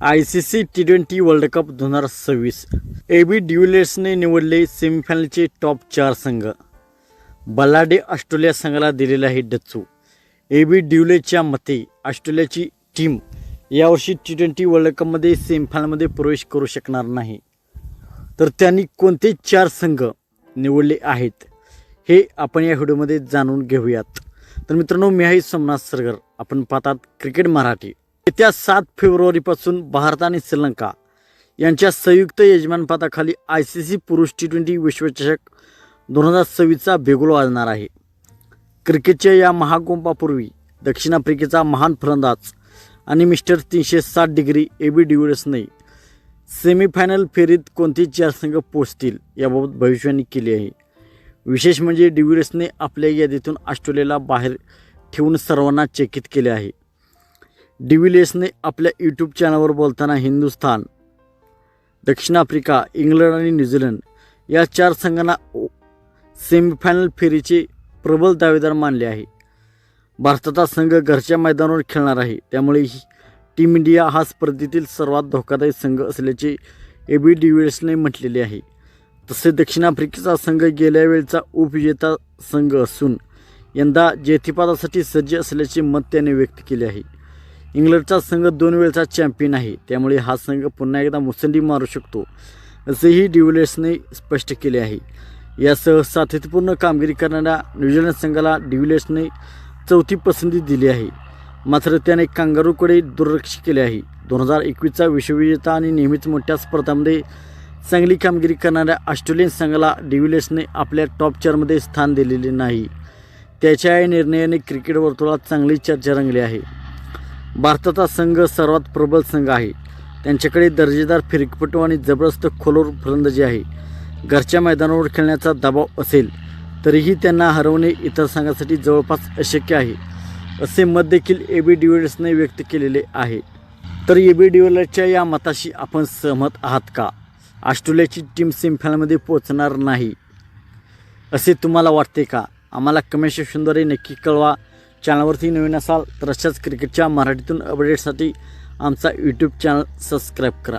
I C C T twenty world cup दोन हजार सव्वीस. ए बी ड्युलेसने निवडले सेमीफायनलचे टॉप चार संघ. बलाडे ऑस्ट्रेलिया संघाला दिलेला आहे डच्चू ए बी ड्युलेच्या मते ऑस्ट्रेलियाची टीम यावर्षी टी ट्वेंटी वर्ल्ड कपमध्ये सेमीफायनलमध्ये प्रवेश करू शकणार नाही. तर त्यांनी कोणते चार संघ निवडले आहेत हे आपण या व्हिडिओमध्ये जाणून घेऊयात. तर मित्रांनो मी आहे सोमनाथ सरगर. आपण पाहतात क्रिकेट मराठी. येत्या सात फेब्रुवारीपासून भारत आणि श्रीलंका यांच्या संयुक्त यजमानपदाखाली आय सी सी पुरुष टी ट्वेंटी विश्वचषक दोन हजार सव्वीसचा बेगुल वाजणार आहे. क्रिकेटच्या या महाकुंपापूर्वी दक्षिण आफ्रिकेचा महान फलंदाज आणि मिस्टर तीनशे साठ डिग्री ए बी डिव्हिडर्सने सेमीफायनल फेरीत कोणते चार संघ पोचतील याबाबत भविष्यवाणी केली आहे. विशेष म्हणजे डिव्हिडर्सने आपल्या यादीतून ऑस्ट्रेलियाला बाहेर ठेवून सर्वांना चकित केले आहे. डिव्हिलियर्सने आपल्या यूट्यूब चॅनलवर बोलताना हिंदुस्थान दक्षिण आफ्रिका इंग्लंड आणि न्यूझीलंड या चार संघांना सेमीफायनल फेरीचे प्रबल दावेदार मानले आहे. भारताचा संघ घरच्या मैदानावर खेळणार आहे. त्यामुळे ही टीम इंडिया हा स्पर्धेतील सर्वात धोकादायक संघ असल्याचे ए बी डिव्हिलियर्सने म्हटलेले आहे. तसे दक्षिण आफ्रिकेचा संघ गेल्या वेळचा उपविजेता संघ असून यंदा जेथीपादासाठी सज्ज असल्याचे मत त्याने व्यक्त केले आहे. इंग्लंडचा संघ दोन वेळचा चॅम्पियन आहे. त्यामुळे हा संघ पुन्हा एकदा मुसंडी मारू शकतो असेही डिव्हिलियर्सने स्पष्ट केले आहे. यासह सातत्यपूर्ण कामगिरी करणाऱ्या न्यूझीलंड संघाला डिव्हिलियर्सने चौथी पसंती दिली आहे. मात्र त्याने कांगारूकडे दुर्लक्ष केले आहे. दोन हजार एकवीसचा विश्वविजेता आणि नेहमीच मोठ्या स्पर्धांमध्ये चांगली कामगिरी करणाऱ्या ऑस्ट्रेलियन संघाला डिव्हिलियर्सने आपल्या टॉप चारमध्ये स्थान दिलेले नाही. त्याच्या या निर्णयाने क्रिकेट वर्तुळात चांगली चर्चा रंगली आहे. भारताचा संघ सर्वात प्रबल संघ आहे. त्यांच्याकडे दर्जेदार फिरकपटू आणि जबरदस्त खोलोर फलंदाजी आहे. घरच्या मैदानावर खेळण्याचा दबाव असेल तरीही त्यांना हरवणे इतर संघासाठी जवळपास अशक्य आहे असे मत देखील ए बी डिव्हिडर्सने व्यक्त केलेले आहे. तर ए बी डिव्हिलर्सच्या या मताशी आपण सहमत आहात का? ऑस्ट्रेलियाची टीम सेमीफायनलमध्ये पोहोचणार नाही. असे तुम्हाला वाटते का? आम्हाला कमेंट सेक्शनद्वारे नक्की कळवा. चॅनलवरती नवीन असाल तर अशाच क्रिकेटच्या मराठीतून अपडेटसाठी आमचा यूट्यूब चॅनल सबस्क्राईब करा.